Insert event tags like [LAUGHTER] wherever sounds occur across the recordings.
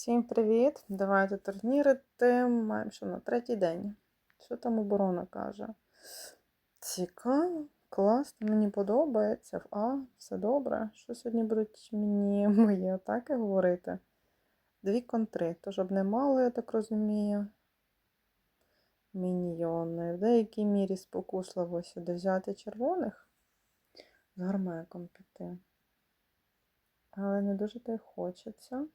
Всім привіт! Давайте турнірити. Маємо що на третій день. Що там оборона каже? Цікаво, класно, мені подобається. А, все добре. Що сьогодні будуть мені [LAUGHS] мої атаки говорити? Дві контри, то щоб не мало, я так розумію. Міньйони. В деякій мірі спокусливо сюди взяти червоних з гармеком піти. Але не дуже то й хочеться.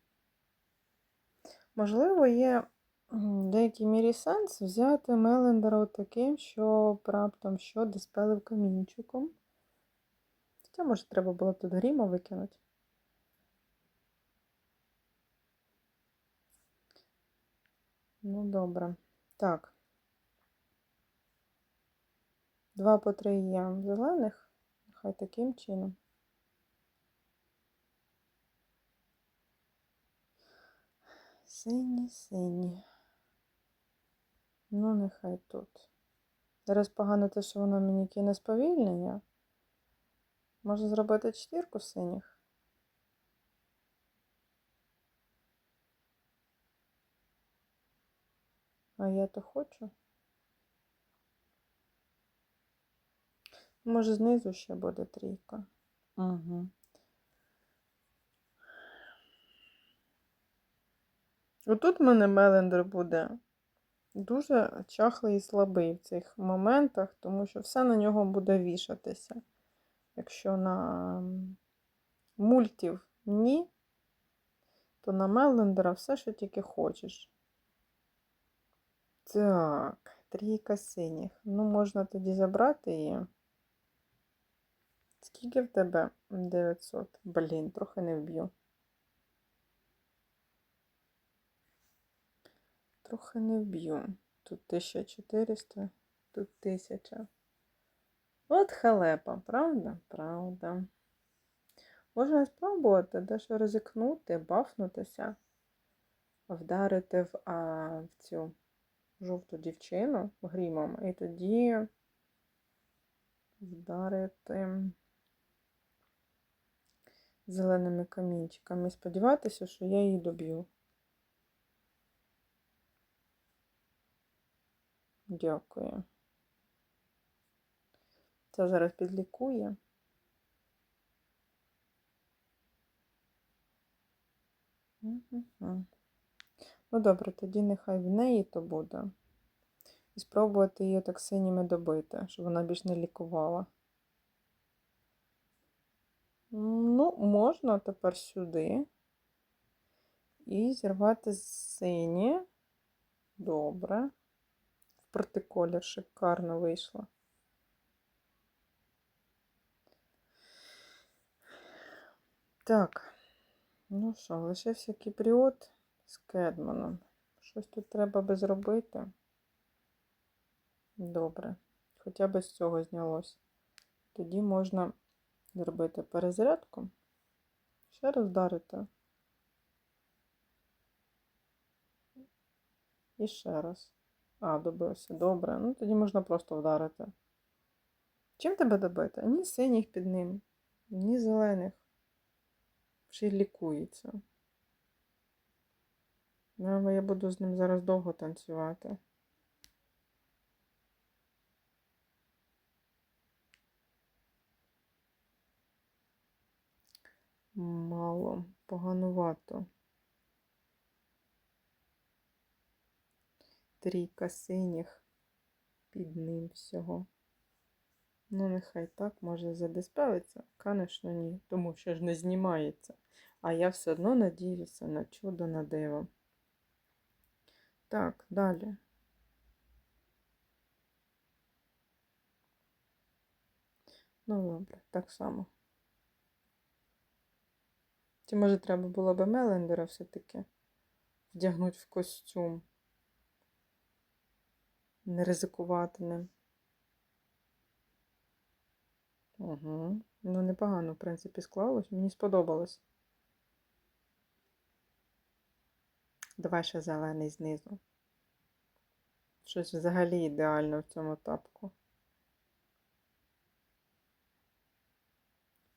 Можливо, є в деякій мірі сенс взяти Мелендера таким, що раптом що диспелив камінчиком. Хоча, може, треба було тут гріма викинути. Ну, добре. Так. Два по три є зелених. Нехай таким чином. Сині, сині. Ну, нехай тут. Зараз погано те, що воно мені кине сповільнення. Можу зробити четвірку синіх. А я то хочу. Може, знизу ще буде трійка. Угу. Отут в мене Мелендер буде дуже чахлий і слабий в цих моментах, тому що все на нього буде вішатися. Якщо на мультів ні, то на Мелендера все, що тільки хочеш. Так, трійка синіх. Ну, можна тоді забрати її. Скільки в тебе? 900. Блін, трохи не вб'ю. Трохи не вб'ю. Тут 1400, тут 1000. От халепа, правда? Правда. Можна спробувати дещо ризикнути, бафнутися, вдарити в, а, в цю жовту дівчину грімом, і тоді вдарити зеленими камінчиками. Сподіватися, що я її доб'ю. Дякую. Це зараз підлікує. Ну, добре, тоді нехай в неї то буде. І спробувати її так синіми добити, щоб вона більш не лікувала. Ну, можна тепер сюди. І зірвати сині. Добре протиколір шикарно вийшло. Так, ну що, лишився кіпріот з Кедманом. Щось тут треба би зробити. Добре, хоча б з цього знялось. Тоді можна зробити перезарядку. Ще раз вдарити. І ще раз. А, добився. Добре. Ну тоді можна просто вдарити. Чим тебе добити? Ні синіх під ним, ні зелених. Ще й лікується. Ну, я буду з ним зараз довго танцювати. Мало, поганувато. Трійка синіх під ним всього. Ну, нехай так, може, задиспелиться. Звісно, ні, тому що ж не знімається. А я все одно надіюся на чудо на диво. Так, далі. Ну, добре, так само. Чи, може, треба було би Мелендера все-таки вдягнути в костюм? Не ризикувати ним. Угу. Ну, непогано, в принципі, склалось. Мені сподобалось. Давай ще зелений знизу. Щось взагалі ідеально в цьому тапку.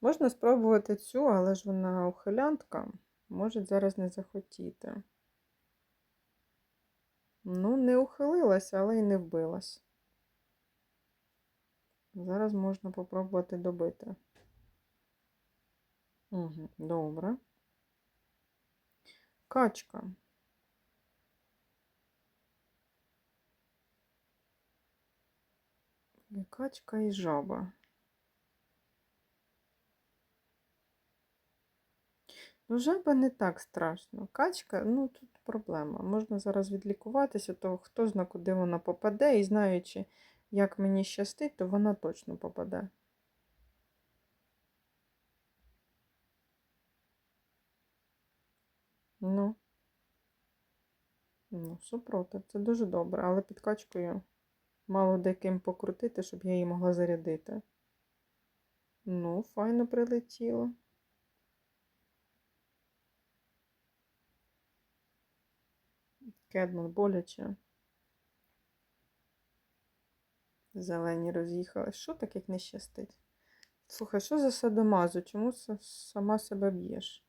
Можна спробувати цю, але ж вона ухилянтка. Можуть зараз не захотіти. Ну, не ухилилася, але й не вбилась. Зараз можна попробувати добити. Угу, добре. Качка. І качка і жаба. Ну, жаба не так страшно. Качка, ну тут проблема. Можна зараз відлікуватися, то хто зна, куди вона попаде, і знаючи, як мені щастить, то вона точно попаде. Ну, ну, супротив, це дуже добре, але під качкою мало деким покрутити, щоб я її могла зарядити. Ну, файно прилетіло. Кедман боляче. Зелені роз'їхали. Що так як не щастить? Слухай, що за садомазу? Чому сама себе б'єш?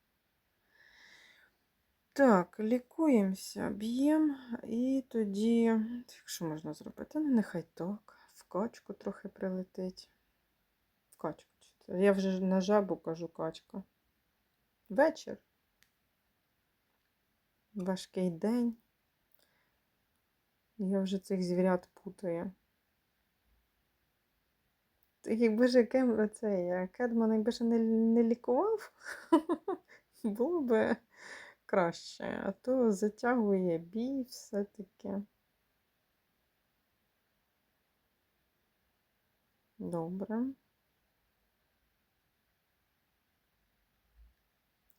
Так, лікуємося, б'ємо, і тоді, якщо можна зробити, ну нехай так. В качку трохи прилетить. В качку. Я вже на жабу кажу качка. Вечір. Важкий день. Я вже цих звірят путаю. Якби ж Кем, цей, Кедман, якби ж не, не лікував, [LAUGHS] було би краще. А то затягує бій все-таки. Добре.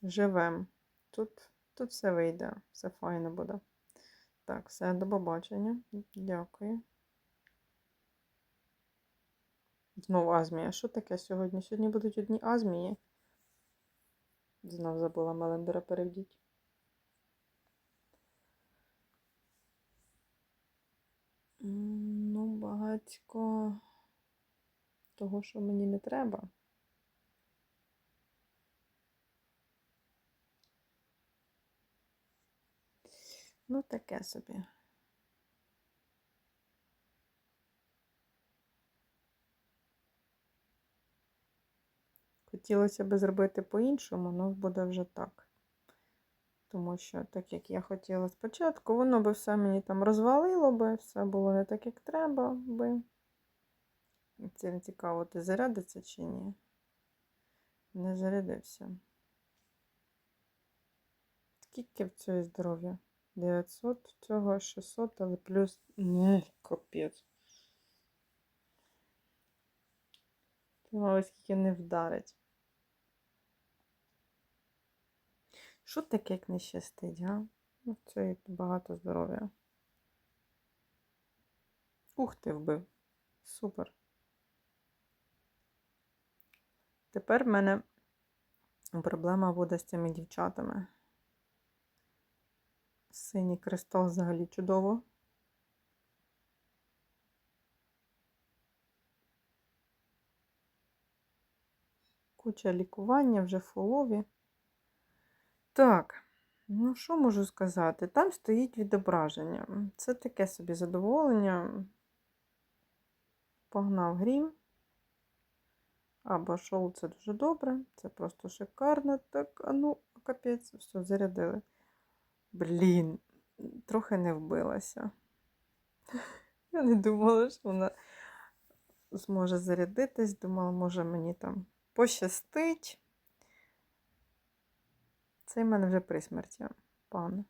Живем. Тут, тут все вийде, все файно буде. Так, все, до побачення. Дякую. Знову азмія. Що таке сьогодні? Сьогодні будуть одні азмії. Знов забула Мелендера перевдіть. Ну, багатько того, що мені не треба. Ну, таке собі. Хотілося б зробити по-іншому, але буде вже так. Тому що, так як я хотіла спочатку, воно би все мені там розвалило би, все було не так, як треба би. Це не цікаво, ти зарядиться чи ні? Не зарядився. Скільки в цього здоров'я? 900, цього 600, але плюс. Не, капець. Думала, скільки не вдарить. Що таке, як не щастить, га? Ну, це багато здоров'я. Ух ти вбив. Супер. Тепер в мене проблема буде з цими дівчатами. Синій кристал взагалі чудово. Куча лікування вже фулові. Так, ну що можу сказати? Там стоїть відображення. Це таке собі задоволення. Погнав грім. Або шоу це дуже добре. Це просто шикарно. Так, а ну, капець, все, зарядили. Блін, трохи не вбилася. [LAUGHS] Я не думала, що вона зможе зарядитись. Думала, може мені там пощастить. Цей в мене вже при смерті, пан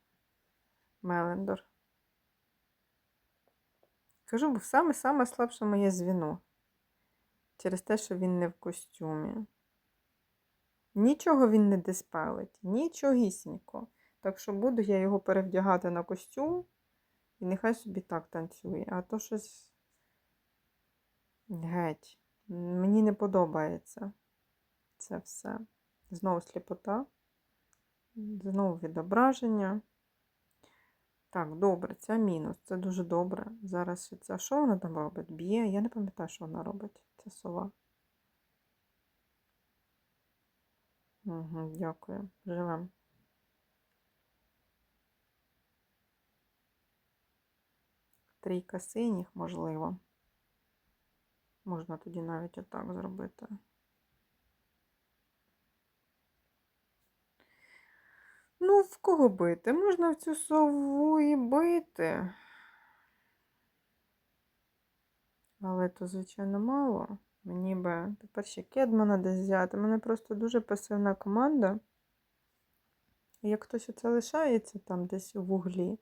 Мелендор. Кажу, бо саме-саме слабше моє звіно. Через те, що він не в костюмі. Нічого він не диспелить, нічогісінько. Так що буду я його перевдягати на костюм, і нехай собі так танцює. А то щось геть. Мені не подобається це все. Знову сліпота. Знову відображення. Так, добре, це мінус. Це дуже добре. Зараз ще. Що вона там робить? Б'є? Я не пам'ятаю, що вона робить. Це сова. Угу, дякую. Живем. Трійка синіх, можливо. Можна тоді навіть отак зробити. Ну, в кого бити? Можна в цю сову і бити. Але то, звичайно, мало. Мені би тепер ще кедмана десь взяти. У мене просто дуже пасивна команда. І Як хтось оце лишається там десь у вуглі,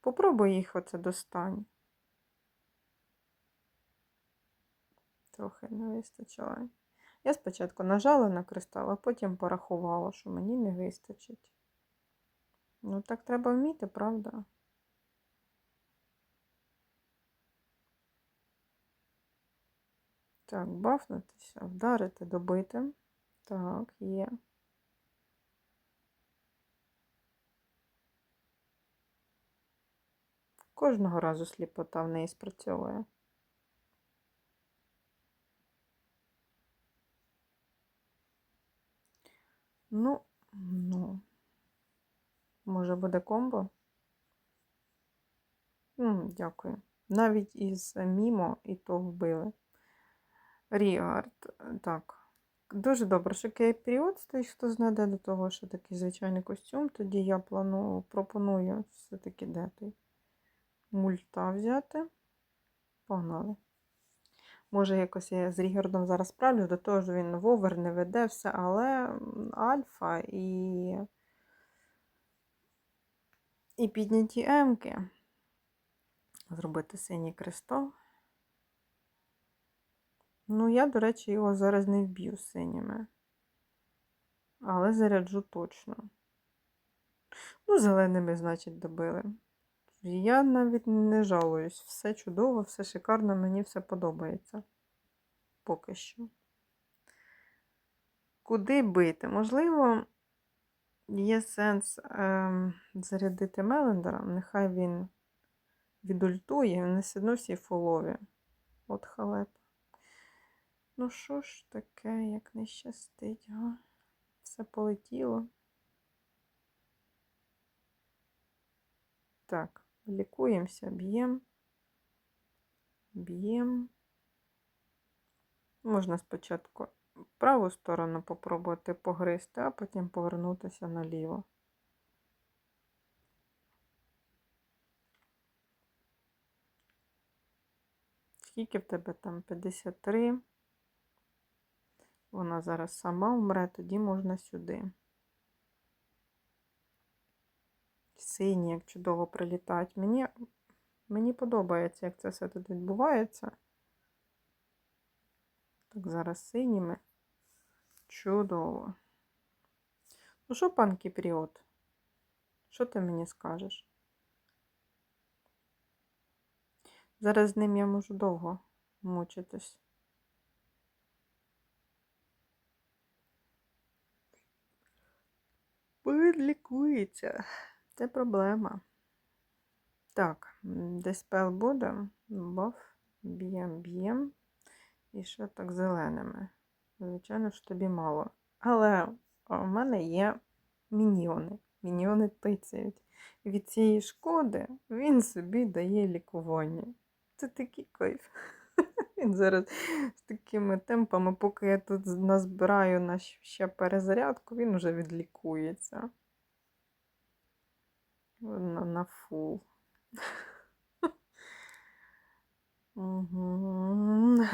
попробуй їх оце достань. Трохи не вистачило. Я спочатку нажала на кристал, а потім порахувала, що мені не вистачить. Ну, так треба вміти, правда? Так, бафнутися, вдарити, добити. Так, є. Кожного разу сліпота в неї спрацьовує. Ну, ну. Може буде комбо? М, дякую. Навіть із Мімо і то вбили. Рігард. Так. Дуже добре, що період стоїть, хто знайде до того, що такий звичайний костюм. Тоді я планую, пропоную все-таки той мульта взяти. Погнали. Може, якось я з Рігардом зараз справлюсь, до того ж він вовер не веде все, але альфа і і підняті емки. Зробити синій кристал. Ну, я, до речі, його зараз не вб'ю синіми. Але заряджу точно. Ну, зеленими, значить, добили. Я навіть не жалуюсь. Все чудово, все шикарно, мені все подобається. Поки що. Куди бити? Можливо, є сенс ем, зарядити Мелендера. Нехай він відультує, вони все одно всі фолові. От халеп. Ну що ж таке, як не щастить, га? Все полетіло. Так, лікуємося, б'ємо, б'ємо. Можна спочатку праву сторону попробувати погризти, а потім повернутися наліво. Скільки в тебе там? 53. Вона зараз сама вмре, тоді можна сюди. Сині, як чудово прилітають. Мені, мені подобається, як це все тут відбувається. Так, зараз синіми. Чудово. Ну що, пан Кіпріот? Що ти мені скажеш? Зараз з ним я можу довго мучитись. Лікується. Це проблема. Так, диспел буде. Баф, б'єм, б'єм. І що так зеленими? Звичайно ж тобі мало. Але в мене є міньйони. Міньйони тицяють. Від цієї шкоди він собі дає лікування. Це такий кайф. [LAUGHS] Він зараз з такими темпами, поки я тут назбираю на ще перезарядку, він вже відлікується. На, на фул. [LAUGHS]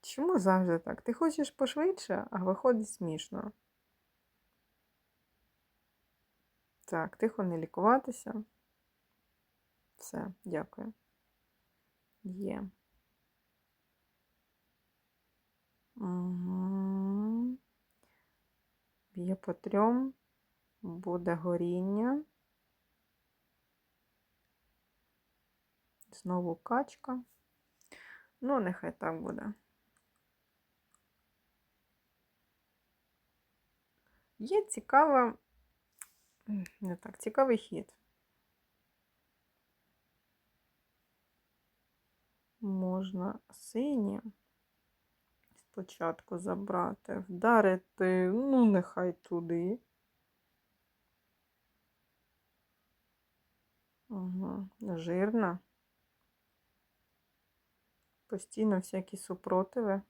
Чому завжди так? Ти хочеш пошвидше, а виходить смішно. Так, тихо не лікуватися. Все, дякую. Є. Угу. Б'є по трьом, буде горіння. Знову качка. Ну, нехай так буде. Є цікава, не так, цікавий хід. Можна сині спочатку забрати, вдарити, ну, нехай туди. Угу. Жирна. Постійно всякі супротиви.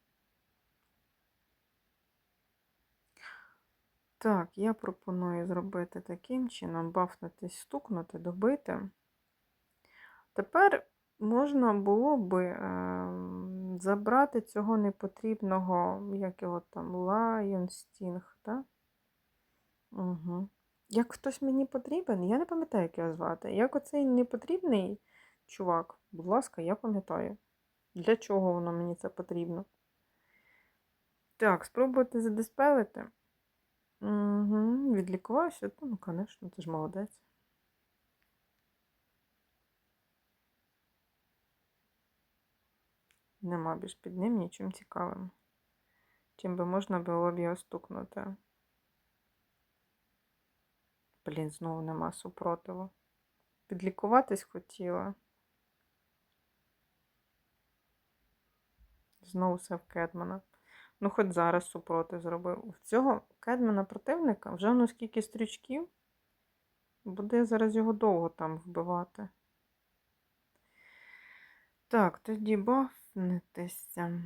Так, я пропоную зробити таким чином, бафнутись, стукнути, добити. Тепер можна було би е, забрати цього непотрібного, як його там, Sting, так? Угу. Як хтось мені потрібен, я не пам'ятаю, як його звати. Як оцей непотрібний чувак, будь ласка, я пам'ятаю. Для чого воно мені це потрібно? Так, спробувати задиспелити. Угу. Відлікувався? Ну, звісно, ти ж молодець. Нема більш під ним нічим цікавим. Чим би можна було б його стукнути. Блін, знову нема супротиву. Підлікуватись хотіла. Знову все в Кедмана. Ну, хоч зараз супротив зробив. В цього Кедмана противника вже ну скільки стрічків. Буде зараз його довго там вбивати. Так, тоді бафнетеся.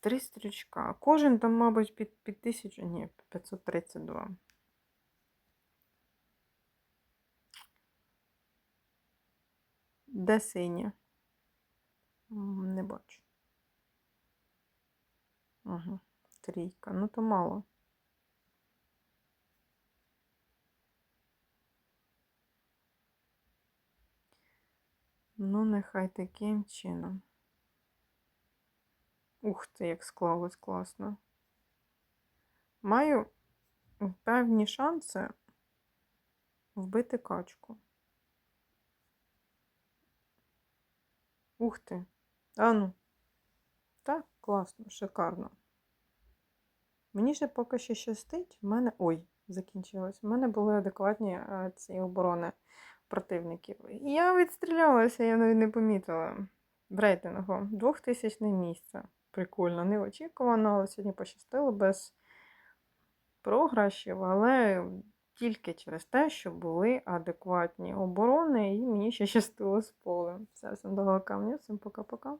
Три стрічка. Кожен там, мабуть, під, під тисячу, ні, 532. Де синя? Не бачу. Ага, трійка. Ну, то мало. Ну, нехай таким чином. Ух ти, як склалось класно. Маю певні шанси вбити качку. Ух ти. А ну. Так, класно, шикарно. Мені ще поки що щастить. В мене. Ой, закінчилось. У мене були адекватні а, ці оборони противників. Я відстрілялася, я навіть не помітила. В рейтингу. Двохтисячне місце. Прикольно, неочікувано, але сьогодні пощастило без програшів, але тільки через те, що були адекватні оборони, і мені ще щастило з полем. Все, всім доброго камня, всім пока-пока.